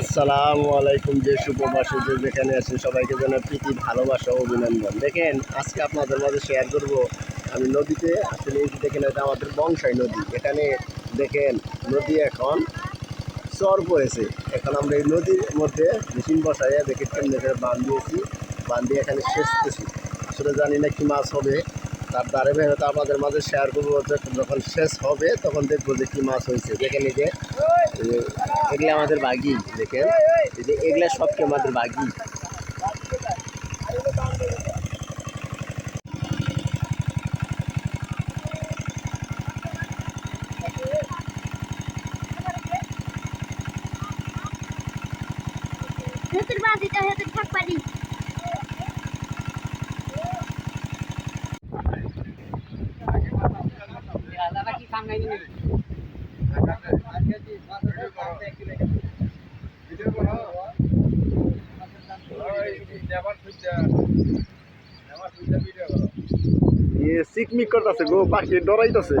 আসসালামু আলাইকুম, যে সুপ্রবাসী যে যেখানে আছেন সবাইকে যেন প্রীতি, ভালোবাসা অভিনন্দন। দেখেন, আজকে আপনাদের মাঝে শেয়ার করব, আমি নদীতে, আসলে এই দেখেন, এটা আমাদের বংশাই নদী। এখানে দেখেন, নদী এখন চর পড়েছে। এখন আমরা এই নদীর মধ্যে মেশিন বসাইয়া দেখে কেমনি করে বান দিয়েছি। বাঁধ দিয়ে এখানে সেচতেছি আসলে জানি না কি মাছ হবে। তার দ্বারে ভেবে তো আপনাদের মাঝে শেয়ার করব, যখন শেষ হবে, তখন দেখব যে কি মাছ হয়েছে। এই যে এগুলো আমাদের বাগি দেখেন এই যে এগুলা সব কি আমাদের বাগি হেতের বাদিটা হেতের থাক পারি ইয়ে সিকমিক করতেছে গো পাখি ডরাইতেছে।